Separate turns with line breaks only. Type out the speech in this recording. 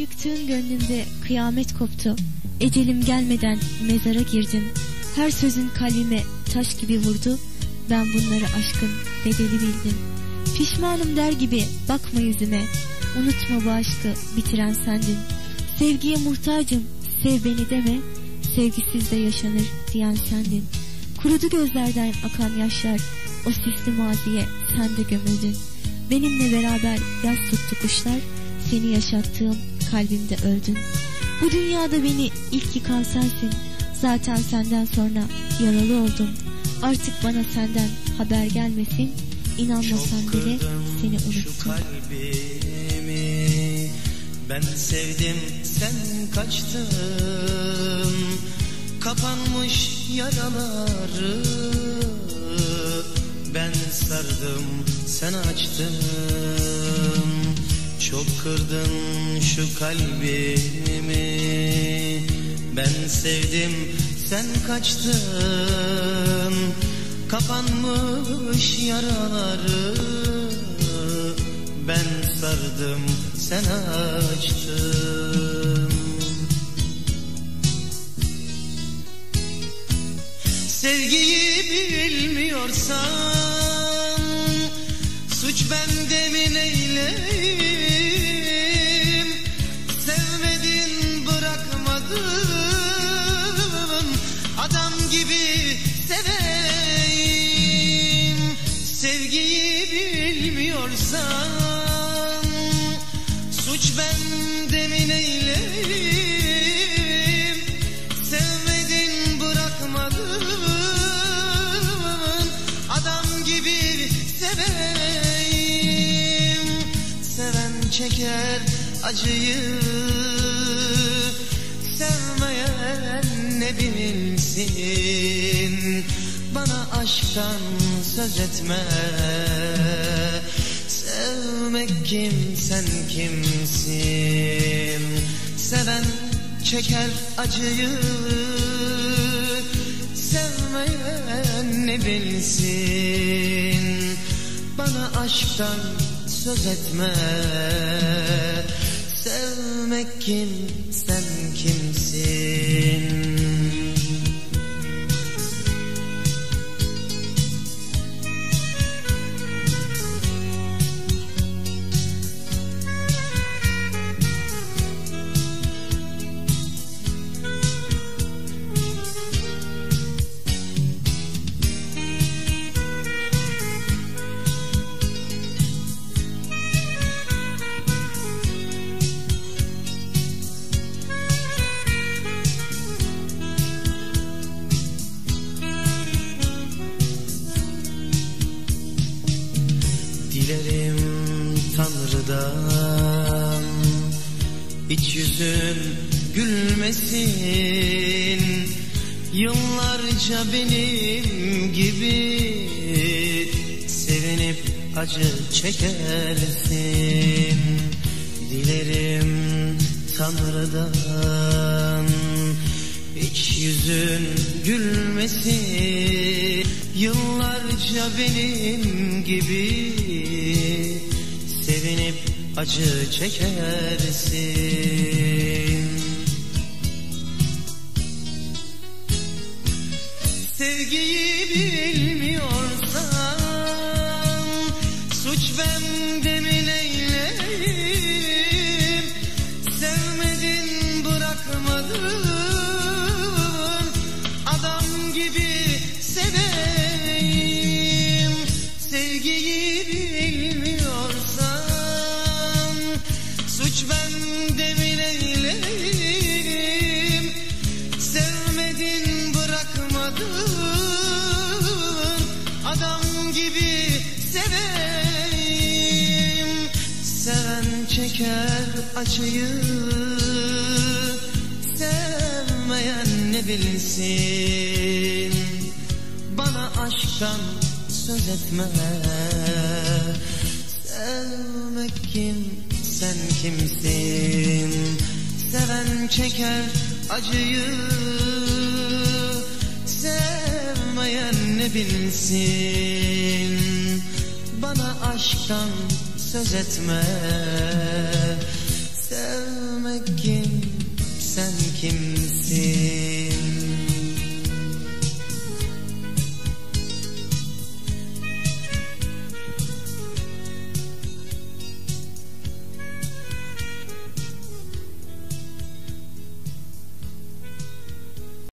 Yıktığın gönlümde kıyamet koptu. Ecelim gelmeden mezara girdim. Her sözün kalbime taş gibi vurdu. Ben bunları aşkın bedeli bildim. Pişmanım der gibi bakma yüzüme. Unutma bu aşkı bitiren sendin. Sevgiye muhtacım sev beni deme. Sevgisiz de yaşanır diyen sendin. Kurudu gözlerden akan yaşlar. O sisli maziye sen de gömüldün. Benimle beraber yaz tuttu kuşlar. Seni yaşattığım kalbimde öldün. Bu dünyada beni ilk yıkan sensin. Zaten senden sonra yaralı oldum. Artık bana senden haber gelmesin. İnanmasam bile seni unuttum.
Ben sevdim sen kaçtın Kapanmış yaraları Ben sardım sen açtın Çok kırdın şu kalbimi. Ben sevdim sen kaçtın. Kapanmış yaraları. Ben sardım sen açtın. Sevgiyi bilmiyorsan bilmiyorsan Suç bende mi neyleyim Sevmedin bırakmadın. Adam gibi seveyim Seven çeker acıyı. Sevmeyen ne bilsin Bana aşktan söz etme Sevmek kim sen kimsin? Seven çeker acıyı Sevmeyen ne bilsin? Bana aşktan söz etme. Sevmek kim sen kimsin Dilerim Tanrı'dan. Hiç yüzün gülmesin. Yıllarca benim gibi Sevinip acı çekersin. Dilerim Tanrı'dan hiç yüzün gülmesin Yıllarca benim gibi. Sevinip acı çekersin. Sevgiyi bilmiyorsan Suç bende bırakmadın Adam gibi seveyim Seven çeker acıyı. Sevmeyen ne bilsin? Bana aşktan söz etme. Sevmek kim? Sen kimsin? Seven çeker acıyı bilsin Bana aşktan söz etme